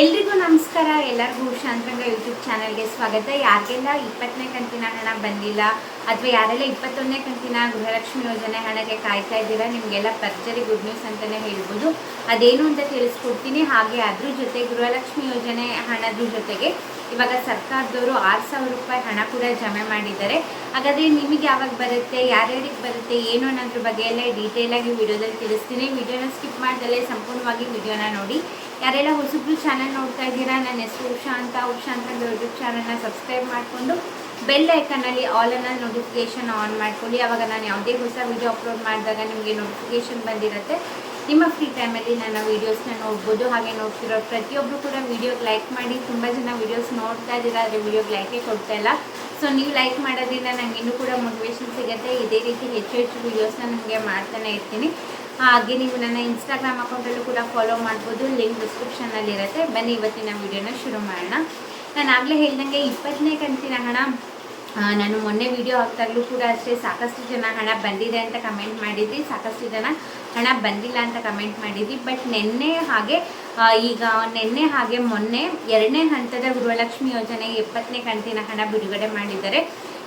ಎಲ್ರಿಗೂ ನಮಸ್ಕಾರ. ಎಲ್ಲರಿಗೂ ಶಾಂತರಂಗ ಯೂಟ್ಯೂಬ್ ಚಾನಲ್ಗೆ ಸ್ವಾಗತ. ಯಾಕೆಲ್ಲ ಇಪ್ಪತ್ತನೇ ಕಂತಿನ ಹಣ ಬಂದಿಲ್ಲ ಅಥವಾ ಯಾರೆಲ್ಲ ಇಪ್ಪತ್ತೊಂದನೇ ಕಂತಿನ ಗೃಹಲಕ್ಷ್ಮಿ ಯೋಜನೆ ಹಣಕ್ಕೆ ಕಾಯ್ತಾ ಇದ್ದೀರಾ, ನಿಮಗೆಲ್ಲ ಪರ್ಜರಿ ಗುಡ್ ನ್ಯೂಸ್ ಅಂತಲೇ ಹೇಳ್ಬೋದು. ಅದೇನು ಅಂತ ತಿಳಿಸ್ಕೊಡ್ತೀನಿ. ಹಾಗೆ ಅದ್ರ ಜೊತೆ ಗೃಹಲಕ್ಷ್ಮಿ ಯೋಜನೆ ಹಣದ ಜೊತೆಗೆ ಇವಾಗ ಸರ್ಕಾರದವರು ಆರು ಸಾವಿರ ರೂಪಾಯಿ ಹಣ ಕೂಡ ಜಮೆ ಮಾಡಿದ್ದಾರೆ. ಹಾಗಾದರೆ ನಿಮಗೆ ಯಾವಾಗ ಬರುತ್ತೆ, ಯಾರ್ಯಾರಿಗೆ ಬರುತ್ತೆ, ಏನು ಅನ್ನೋದ್ರ ಬಗ್ಗೆ ಎಲ್ಲ ಡೀಟೇಲಾಗಿ ವಿಡಿಯೋದಲ್ಲಿ ತಿಳಿಸ್ತೀನಿ. ವಿಡಿಯೋನ ಸ್ಕಿಪ್ ಮಾಡ್ದಲೇ ಸಂಪೂರ್ಣವಾಗಿ ವಿಡಿಯೋನ ನೋಡಿ. ಯಾರೆಲ್ಲ ಹೊಸಬ್ರು ಚಾನಲ್ ನೋಡ್ತಾ ಇದ್ದೀರಾ, ನನ್ನ ಹೆಸರು ಉಷಾ ಅಂತ. ಉಷಾ ಅಂತ ಯೂಟ್ಯೂಬ್ ಚಾನಲ್ನ ಸಬ್ಸ್ಕ್ರೈಬ್ ಮಾಡಿಕೊಂಡು ಬೆಲ್ ಐಕನಲ್ಲಿ ಆಲ್ ಅನ್ನ ನೋಟಿಫಿಕೇಶನ್ ಆನ್ ಮಾಡ್ಕೊಳ್ಳಿ. ಅವಾಗ ನಾನು ಯಾವುದೇ ಹೊಸ ವಿಡಿಯೋ ಅಪ್ಲೋಡ್ ಮಾಡಿದಾಗ ನಿಮಗೆ ನೋಟಿಫಿಕೇಶನ್ ಬಂದಿರುತ್ತೆ. ನಿಮ್ಮ ಫ್ರೀ ಟೈಮಲ್ಲಿ ನನ್ನ ವೀಡಿಯೋಸ್ನ ನೋಡ್ಬೋದು. ಹಾಗೆ ನೋಡ್ತಿರೋ ಪ್ರತಿಯೊಬ್ಬರು ಕೂಡ ವೀಡಿಯೋಗೆ ಲೈಕ್ ಮಾಡಿ. ತುಂಬ ಜನ ವೀಡಿಯೋಸ್ ನೋಡ್ತಾ ಇದ್ದೀರಾ, ಆದರೆ ವೀಡಿಯೋಗೆ ಲೈಕೇ ಕೊಡ್ತಾ ಇಲ್ಲ. ಸೊ ನೀವು ಲೈಕ್ ಮಾಡೋದ್ರಿಂದ ನನಗೆ ಇನ್ನೂ ಕೂಡ ಮೋಟಿವೇಶನ್ ಸಿಗುತ್ತೆ. ಇದೇ ರೀತಿ ಹೆಚ್ಚು ಹೆಚ್ಚು ವೀಡಿಯೋಸ್ನ ನಿಮಗೆ ಮಾಡ್ತಾನೆ ಇರ್ತೀನಿ. ಹಾಗೆ ನೀವು ನನ್ನ ಇನ್ಸ್ಟಾಗ್ರಾಮ್ ಅಕೌಂಟಲ್ಲೂ ಕೂಡ ಫಾಲೋ ಮಾಡ್ಬೋದು. ಲಿಂಕ್ ಡಿಸ್ಕ್ರಿಪ್ಷನಲ್ಲಿರುತ್ತೆ ಬನ್ನಿ, ಇವತ್ತಿನ ವಿಡಿಯೋನ ಶುರು ಮಾಡೋಣ. ನಾನು ಆಗಲೇ ಹೇಳ್ದಂಗೆ ಇಪ್ಪತ್ತನೇ ಕಂತಿನ ಹಣ. ನಾನು ಮೊನ್ನೆ ವಿಡಿಯೋ ಹಾಕ್ತಾಗಲೂ ಕೂಡ ಅಷ್ಟೇ ಸಾಕಷ್ಟು ಜನ ಹಣ ಬಂದಿದೆ ಅಂತ ಕಮೆಂಟ್ ಮಾಡಿದ್ರಿ ಸಾಕಷ್ಟು ಜನ ಹಣ ಬಂದಿಲ್ಲ ಅಂತ ಕಮೆಂಟ್ ಮಾಡಿದ್ವಿ. ಬಟ್ ನಿನ್ನೆ ಹಾಗೆ ಈಗ ನಿನ್ನೆ ಹಾಗೆ ಮೊನ್ನೆ ಎರಡನೇ ಹಂತದ ಗೃಹಲಕ್ಷ್ಮಿ ಯೋಜನೆ ಎಪ್ಪತ್ತನೇ ಕಂತಿನ ಹಣ ಬಿಡುಗಡೆ ಮಾಡಿದ್ದಾರೆ.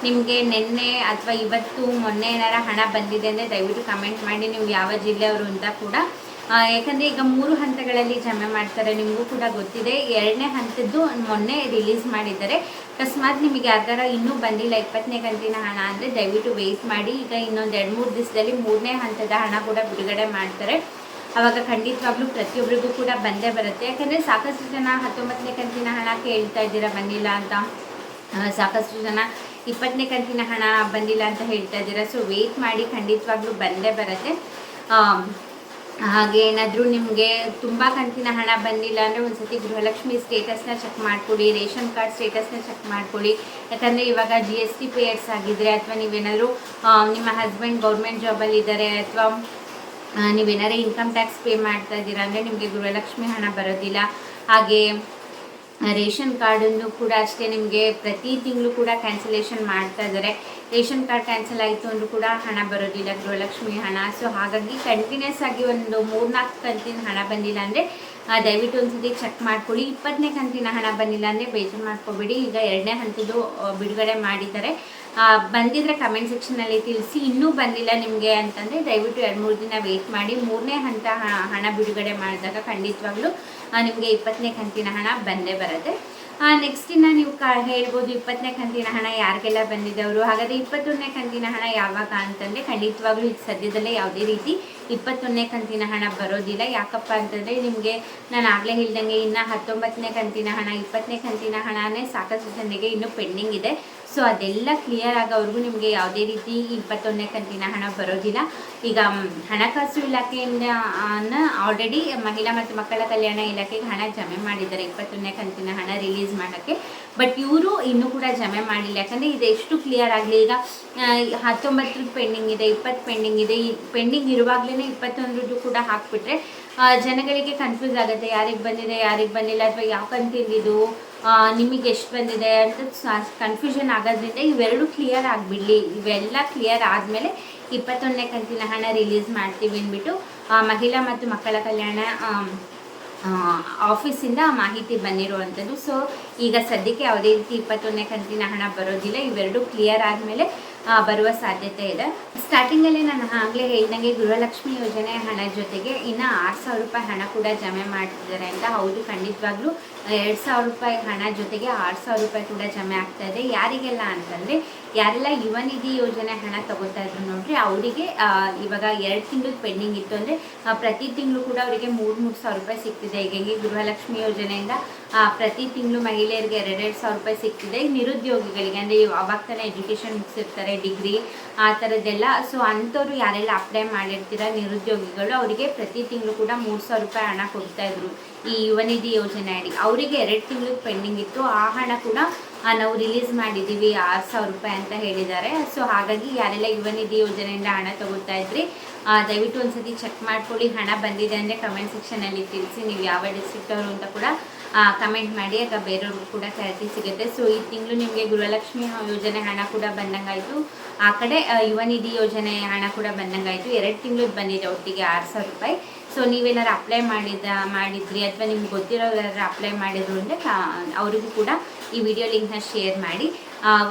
ನಿಮಗೆ ನಿನ್ನೆ ಅಥವಾ ಇವತ್ತು ಮೊನ್ನೆ ಏನಾರ ಹಣ ಬಂದಿದೆ ಅಂದರೆ ದಯವಿಟ್ಟು ಕಮೆಂಟ್ ಮಾಡಿ. ನೀವು ಯಾವ ಜಿಲ್ಲೆಯವರು ಅಂತ ಕೂಡ ಯಾಕಂದರೆ ಈಗ ಮೂರು ಹಂತಗಳಲ್ಲಿ ಜಮೆ ಮಾಡ್ತಾರೆ, ನಿಮಗೂ ಕೂಡ ಗೊತ್ತಿದೆ. ಎರಡನೇ ಹಂತದ್ದು ಮೊನ್ನೆ ರಿಲೀಸ್ ಮಾಡಿದ್ದಾರೆ. ಅಕಸ್ಮಾತ್ ನಿಮಗೆ ಆ ಥರ ಇನ್ನೂ ಬಂದಿಲ್ಲ, ಇಪ್ಪತ್ತನೇ ಕಂತಿನ ಹಣ ಅಂದರೆ ದಯವಿಟ್ಟು ವೆಯ್ಟ್ ಮಾಡಿ. ಈಗ ಇನ್ನೊಂದು ಎರಡು ಮೂರು ದಿವಸದಲ್ಲಿ ಮೂರನೇ ಹಂತದ ಹಣ ಕೂಡ ಬಿಡುಗಡೆ ಮಾಡ್ತಾರೆ. ಅವಾಗ ಖಂಡಿತವಾಗ್ಲೂ ಪ್ರತಿಯೊಬ್ಬರಿಗೂ ಕೂಡ ಬಂದೇ ಬರುತ್ತೆ. ಯಾಕಂದರೆ ಸಾಕಷ್ಟು ಜನ ಹತ್ತೊಂಬತ್ತನೇ ಕಂತಿನ ಹಣ ಕೇಳ್ತಾ ಇದ್ದೀರಾ, ಬಂದಿಲ್ಲ ಅಂತ? ಸಾಕಷ್ಟು ಜನ ಇಪ್ಪತ್ತನೇ ಕಂತಿನ ಹಣ ಬಂದಿಲ್ಲ ಅಂತ ಹೇಳ್ತಾ ಇದ್ದೀರಾ. ಸೊ ವೆಯ್ಟ್ ಮಾಡಿ ಖಂಡಿತವಾಗ್ಲೂ ಬಂದೇ ಬರುತ್ತೆ. ಹಾಗೆ ಏನಾದರೂ ನಿಮಗೆ ತುಂಬ ಕಂತಿನ ಹಣ ಬಂದಿಲ್ಲ ಅಂದರೆ ಒಂದ್ಸತಿ ಗೃಹಲಕ್ಷ್ಮಿ ಸ್ಟೇಟಸ್ನ ಚೆಕ್ ಮಾಡ್ಕೊಳ್ಳಿ ರೇಷನ್ ಕಾರ್ಡ್ ಸ್ಟೇಟಸ್ನ ಚೆಕ್ ಮಾಡ್ಕೊಳ್ಳಿ ಯಾಕಂದರೆ ಇವಾಗ ಜಿ ಎಸ್ ಟಿ ಪೇಯರ್ಸ್ ಆಗಿದ್ದರೆ ಅಥವಾ ನೀವೇನಾದರೂ ನಿಮ್ಮ ಹಸ್ಬೆಂಡ್ ಗೌರ್ಮೆಂಟ್ ಜಾಬಲ್ಲಿ ಇದ್ದಾರೆ ಅಥವಾ ನೀವೇನಾದ್ರೂ ಇನ್ಕಮ್ ಟ್ಯಾಕ್ಸ್ ಪೇ ಮಾಡ್ತಾ ಇದ್ದೀರಾ ಅಂದರೆ ನಿಮಗೆ ಗೃಹಲಕ್ಷ್ಮಿ ಹಣ ಬರೋದಿಲ್ಲ. ಹಾಗೆ ರೇಷನ್ ಕಾರ್ಡನ್ನು ಕೂಡ ಅಷ್ಟೇ ನಿಮಗೆ ಪ್ರತಿ ತಿಂಗಳು ಕೂಡ ಕ್ಯಾನ್ಸಲೇಷನ್ ಮಾಡ್ತಾ ಇದ್ದಾರೆ ರೇಷನ್ ಕಾರ್ಡ್ ಕ್ಯಾನ್ಸಲ್ ಆಯಿತು ಅಂದರೂ ಕೂಡ ಹಣ ಬರೋದಿಲ್ಲ ಗೃಹಲಕ್ಷ್ಮಿ ಹಣ. ಸೊ ಹಾಗಾಗಿ ಕಂಟಿನ್ಯೂಸ್ ಆಗಿ ಒಂದು ಮೂರ್ನಾಲ್ಕು ಕಂತಿನ ಹಣ ಬಂದಿಲ್ಲ ಅಂದರೆ ದಯವಿಟ್ಟು ಒಂದ್ಸತಿ ಚೆಕ್ ಮಾಡ್ಕೊಳ್ಳಿ. ಇಪ್ಪತ್ತನೇ ಕಂತಿನ ಹಣ ಬಂದಿಲ್ಲ ಅಂದರೆ ಬೇಜಾರು ಮಾಡ್ಕೋಬೇಡಿ. ಈಗ ಎರಡನೇ ಹಂತದ್ದು ಬಿಡುಗಡೆ ಮಾಡಿದ್ದಾರೆ. ಬಂದಿದ್ದರೆ ಬಂದಿದ್ರೆ ಕಮೆಂಟ್ ಸೆಕ್ಷನಲ್ಲಿ ತಿಳಿಸಿ. ಇನ್ನೂ ಬಂದಿಲ್ಲ ನಿಮಗೆ ಅಂತಂದರೆ ದಯವಿಟ್ಟು ಎರಡು ಮೂರು ದಿನ ವೆಯ್ಟ್ ಮಾಡಿ. ಮೂರನೇ ಹಂತ ಹಣ ಬಿಡುಗಡೆ ಮಾಡಿದಾಗ ಖಂಡಿತವಾಗ್ಲೂ ನಿಮಗೆ ಇಪ್ಪತ್ತನೇ ಕಂತಿನ ಹಣ ಬಂದೇ ಬರುತ್ತೆ. ನೆಕ್ಸ್ಟ್ ಇನ್ನು ನೀವು ಕ, ಹೇಳ್ಬೋದು ಇಪ್ಪತ್ತನೇ ಕಂತಿನ ಹಣ ಯಾರಿಗೆಲ್ಲ ಬಂದಿದ್ದವರು ಹಾಗಾದರೆ ಇಪ್ಪತ್ತೊಂದನೇ ಕಂತಿನ ಹಣ ಯಾವಾಗ ಅಂತಂದರೆ ಖಂಡಿತವಾಗ್ಲೂ ಈಗ ಸದ್ಯದಲ್ಲೇ ಯಾವುದೇ ರೀತಿ ಇಪ್ಪತ್ತೊಂದನೇ ಕಂತಿನ ಹಣ ಬರೋದಿಲ್ಲ. ಯಾಕಪ್ಪ ಅಂತಂದರೆ ನಿಮಗೆ ನಾನು ಆಗಲೇ ಹೇಳ್ದಂಗೆ ಇನ್ನು ಹತ್ತೊಂಬತ್ತನೇ ಕಂತಿನ ಹಣ, ಇಪ್ಪತ್ತನೇ ಕಂತಿನ ಹಣನೇ ಸಾಕಷ್ಟು ಜನರಿಗೆ ಇನ್ನೂ ಪೆಂಡಿಂಗ್ ಇದೆ. ಸೊ ಅದೆಲ್ಲ ಕ್ಲಿಯರ್ ಆಗೋವರೆಗೂ ನಿಮಗೆ ಯಾವುದೇ ರೀತಿ ಇಪ್ಪತ್ತೊಂದನೇ ಕಂತಿನ ಹಣ ಬರೋದಿಲ್ಲ. ಈಗ ಹಣಕಾಸು ಇಲಾಖೆಯಿಂದ ಆಲ್ರೆಡಿ ಮಹಿಳಾ ಮತ್ತು ಮಕ್ಕಳ ಕಲ್ಯಾಣ ಇಲಾಖೆಗೆ ಹಣ ಜಮೆ ಮಾಡಿದ್ದಾರೆ, ಇಪ್ಪತ್ತೊಂದನೇ ಕಂತಿನ ಹಣ ರಿಲೀಸ್ ಮಾಡೋಕ್ಕೆ. ಬಟ್ ಇವರು ಇನ್ನೂ ಕೂಡ ಜಮೆ ಮಾಡಿಲ್ಲ. ಯಾಕಂದರೆ ಎಷ್ಟು ಕ್ಲಿಯರ್ ಆಗಲಿ, ಈಗ ಹತ್ತೊಂಬತ್ತರದ್ದು ಪೆಂಡಿಂಗ್ ಇದೆ, ಇಪ್ಪತ್ತು ಪೆಂಡಿಂಗ್ ಇದೆ. ಈ ಪೆಂಡಿಂಗ್ ಇರುವಾಗಲೇ ಇಪ್ಪತ್ತೊಂದರದ್ದು ಕೂಡ ಹಾಕ್ಬಿಟ್ರೆ ಜನಗಳಿಗೆ ಕನ್ಫ್ಯೂಸ್ ಆಗುತ್ತೆ. ಯಾರಿಗೆ ಬಂದಿದೆ, ಯಾರಿಗೆ ಬಂದಿಲ್ಲ, ಅಥವಾ ಯಾವ ಕಂತಿಂದಿದು ನಿಮಗೆ ಎಷ್ಟು ಬಂದಿದೆ ಅಂತ ಕನ್ಫ್ಯೂಷನ್ ಆಗೋದ್ರಿಂದ ಇವೆರಡು ಕ್ಲಿಯರ್ ಆಗಿಬಿಡಲಿ. ಇವೆಲ್ಲ ಕ್ಲಿಯರ್ ಆದಮೇಲೆ ಇಪ್ಪತ್ತೊಂದನೇ ಕಂತಿನ ಹಣ ರಿಲೀಸ್ ಮಾಡ್ತೀವಿ ಅಂದ್ಬಿಟ್ಟು ಮಹಿಳಾ ಮತ್ತು ಮಕ್ಕಳ ಕಲ್ಯಾಣ ಆಫೀಸಿಂದ ಮಾಹಿತಿ ಬಂದಿರುವಂಥದ್ದು. ಸೊ ಈಗ ಸದ್ಯಕ್ಕೆ ಯಾವುದೇ ರೀತಿ ಇಪ್ಪತ್ತೊಂದನೇ ಕಂತಿನ ಹಣ ಬರೋದಿಲ್ಲ. ಇವೆರಡು ಕ್ಲಿಯರ್ ಆದಮೇಲೆ ಬರುವ ಸಾಧ್ಯತೆ ಇದೆ. ಸ್ಟಾರ್ಟಿಂಗಲ್ಲೇ ನಾನು ಆಗಲೇ ಹೇಳಿದಂಗೆ ಗೃಹಲಕ್ಷ್ಮಿ ಯೋಜನೆ ಹಣ ಜೊತೆಗೆ ಇನ್ನು ಆರು ಸಾವಿರ ರೂಪಾಯಿ ಹಣ ಕೂಡ ಜಮೆ ಮಾಡ್ತಿದ್ದಾರೆ ಅಂತ ಹೌದು. ಖಂಡಿತವಾಗ್ಲೂ ಎರಡು ಸಾವಿರ ರೂಪಾಯಿ ಹಣ ಜೊತೆಗೆ ಆರು ಸಾವಿರ ರೂಪಾಯಿ ಕೂಡ ಜಮೆ ಆಗ್ತಾ ಇದೆ. ಯಾರಿಗೆಲ್ಲ ಅಂತಂದರೆ ಯಾರೆಲ್ಲ ಯುವ ನಿಧಿ ಯೋಜನೆ ಹಣ ತಗೋತಾ ಇದ್ರು ನೋಡ್ರಿ, ಅವರಿಗೆ ಇವಾಗ ಎರಡು ತಿಂಗಳು ಪೆಂಡಿಂಗ್ ಇತ್ತು ಅಂದರೆ ಪ್ರತಿ ತಿಂಗಳು ಕೂಡ ಅವರಿಗೆ ಮೂರು ಮೂರು ಸಾವಿರ ರೂಪಾಯಿ ಸಿಗ್ತಿದೆ. ಈಗ ಹೆಂಗೆ ಗೃಹಲಕ್ಷ್ಮಿ ಯೋಜನೆಯಿಂದ ಪ್ರತಿ ತಿಂಗಳು ಮಹಿಳೆಯರಿಗೆ ಎರಡೆರಡು ಸಾವಿರ ರೂಪಾಯಿ ಸಿಗ್ತಿದೆ. ನಿರುದ್ಯೋಗಿಗಳಿಗೆ, ಅಂದರೆ ಅವಾಗ ತಾನೇ ಎಜುಕೇಷನ್ ಮುಗಿಸಿರ್ತಾರೆ. ಡಿಗ್ರಿ ಆ ಥರದ್ದೆಲ್ಲ ಸೊ ಅಂಥವ್ರು ಯಾರೆಲ್ಲ ಅಪ್ಲೈ ಮಾಡಿರ್ತೀರ ನಿರುದ್ಯೋಗಿಗಳು, ಅವರಿಗೆ ಪ್ರತಿ ತಿಂಗಳು ಕೂಡ ಮೂರು ಸಾವಿರ ರೂಪಾಯಿ ಹಣ ಕೊಡ್ತಾ ಇದ್ರು ಈ ಯುವ ನಿಧಿ ಯೋಜನೆ ಅಡಿ ಅವರಿಗೆ ಎರಡು ತಿಂಗಳು ಪೆಂಡಿಂಗ್ ಇತ್ತು. ಆ ಹಣ ಕೂಡ ನಾವು ರಿಲೀಸ್ ಮಾಡಿದ್ದೀವಿ ಆರು ಸಾವಿರ ರೂಪಾಯಿ ಅಂತ ಹೇಳಿದ್ದಾರೆ. ಸೊ ಹಾಗಾಗಿ ಯಾರೆಲ್ಲ ಯುವ ನಿಧಿ ಯೋಜನೆಯಿಂದ ಹಣ ತಗೋತಾ ಇದ್ರಿ ದಯವಿಟ್ಟು ಒಂದ್ಸತಿ ಚೆಕ್ ಮಾಡ್ಕೊಳ್ಳಿ. ಹಣ ಬಂದಿದೆ ಅಂದರೆ ಕಮೆಂಟ್ ಸೆಕ್ಷನಲ್ಲಿ ತಿಳಿಸಿ, ನೀವು ಯಾವ ಡಿಸ್ಟ್ರಿಕ್ಟ್ ಅವರು ಅಂತ ಕೂಡ ಕಮೆಂಟ್ ಮಾಡಿ, ಆಗ ಬೇರೆಯವ್ರಿಗೂ ಕೂಡ ಕ್ಲಾರಿಟಿ ಸಿಗುತ್ತೆ. ಸೊ ಈ ತಿಂಗಳು ನಿಮಗೆ ಗೃಹಲಕ್ಷ್ಮಿ ಯೋಜನೆ ಹಣ ಕೂಡ ಬಂದಂಗಾಯಿತು. ಆ ಕಡೆ ಯುವ ನಿಧಿ ಯೋಜನೆ ಹಣ ಕೂಡ ಬಂದಂಗಾಯಿತು. ಎರಡು ತಿಂಗಳು ಬಂದಿದೆ ಒಟ್ಟಿಗೆ ಆರು ಸಾವಿರ ರೂಪಾಯಿ. ಸೊ ನೀವೇನಾರು ಅಪ್ಲೈ ಮಾಡಿದ, ಮಾಡಿದ್ರಿ ಅಥವಾ ನಿಮ್ಗೆ ಗೊತ್ತಿರೋರು ಅಪ್ಲೈ ಮಾಡಿದ್ರು ಅಂದರೆ ಅವರಿಗೂ ಕೂಡ ಈ ವಿಡಿಯೋ ಲಿಂಕ್ನ ಶೇರ್ ಮಾಡಿ.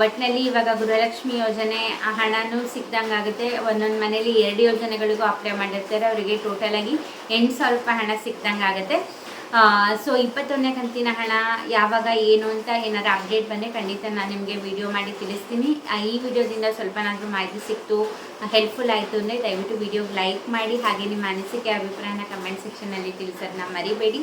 ಒಟ್ಟಿನಲ್ಲಿ ಇವಾಗ ಗೃಹಲಕ್ಷ್ಮಿ ಯೋಜನೆ ಹಣನೂ ಸಿಕ್ದಂಗೆ ಆಗುತ್ತೆ. ಒಂದೊಂದು ಮನೇಲಿ ಎರಡು ಯೋಜನೆಗಳಿಗೂ ಅಪ್ಲೈ ಮಾಡಿರ್ತಾರೆ. ಅವರಿಗೆ ಟೋಟಲಾಗಿ ಎಂಟು ಸಾವಿರ ರೂಪಾಯಿ ಹಣ ಸಿಕ್ಕಿದಂಗೆ ಆಗುತ್ತೆ. ಸೊ ಇಪ್ಪತ್ತೊಂದನೇ ಕಂತಿನ ಹಣ ಯಾವಾಗ, ಏನು ಅಂತ ಏನಾದರೂ ಅಪ್ಡೇಟ್ ಬಂದರೆ ಖಂಡಿತ ನಾನು ನಿಮಗೆ ವಿಡಿಯೋ ಮಾಡಿ ತಿಳಿಸ್ತೀನಿ. ಈ ವಿಡಿಯೋದಿಂದ ಸ್ವಲ್ಪನಾದರೂ ಮಾಹಿತಿ ಸಿಕ್ತು ಹೆಲ್ಪ್ಫುಲ್ ಆಯಿತು ಅಂದರೆ ದಯವಿಟ್ಟು ವಿಡಿಯೋಗೆ ಲೈಕ್ ಮಾಡಿ, ಹಾಗೆ ನಿಮ್ಮ ಅನಿಸಿಕೆ, ಅಭಿಪ್ರಾಯನ ಕಮೆಂಟ್ ಸೆಕ್ಷನಲ್ಲಿ ತಿಳಿಸೋದನ್ನ ಮರಿಬೇಡಿ.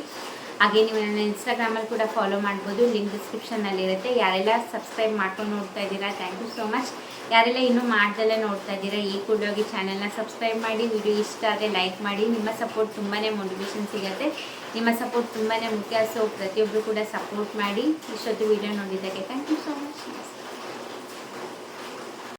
ಹಾಗೆ ನೀವು ನನ್ನ ಇನ್ಸ್ಟಾಗ್ರಾಮಲ್ಲಿ ಕೂಡ ಫಾಲೋ ಮಾಡ್ಬೋದು. ಲಿಂಕ್ ಡಿಸ್ಕ್ರಿಪ್ಷನ್ನಲ್ಲಿರುತ್ತೆ ಯಾರೆಲ್ಲ ಸಬ್ಸ್ಕ್ರೈಬ್ ಮಾಡ್ಕೊಂಡು ನೋಡ್ತಾ ಇದ್ದೀರಾ ಥ್ಯಾಂಕ್ ಯು ಸೋ ಮಚ್ ಯಾರೆಲ್ಲ ಇನ್ನೂ ಮಾಡ್ದಲ್ಲೇ ನೋಡ್ತಾ ಇದ್ದೀರಾ, ಈ ಕೂಡ ಹೋಗಿ ಚಾನಲ್ನ ಸಬ್ಸ್ಕ್ರೈಬ್ ಮಾಡಿ ವಿಡಿಯೋ ಇಷ್ಟ ಆದರೆ ಲೈಕ್ ಮಾಡಿ. ನಿಮ್ಮ ಸಪೋರ್ಟ್ ತುಂಬಾ ಮೋಟಿವೇಶನ್ ಸಿಗುತ್ತೆ. ನಿಮ್ಮ ಸಪೋರ್ಟ್ ತುಂಬಾ ಮುಖ್ಯ. ಸೊ ಪ್ರತಿಯೊಬ್ಬರು ಕೂಡ ಸಪೋರ್ಟ್ ಮಾಡಿ. ಇಷ್ಟೊತ್ತು ವಿಡಿಯೋ ನೋಡಿದ್ದಕ್ಕೆ ಥ್ಯಾಂಕ್ ಯು ಸೋ ಮಚ್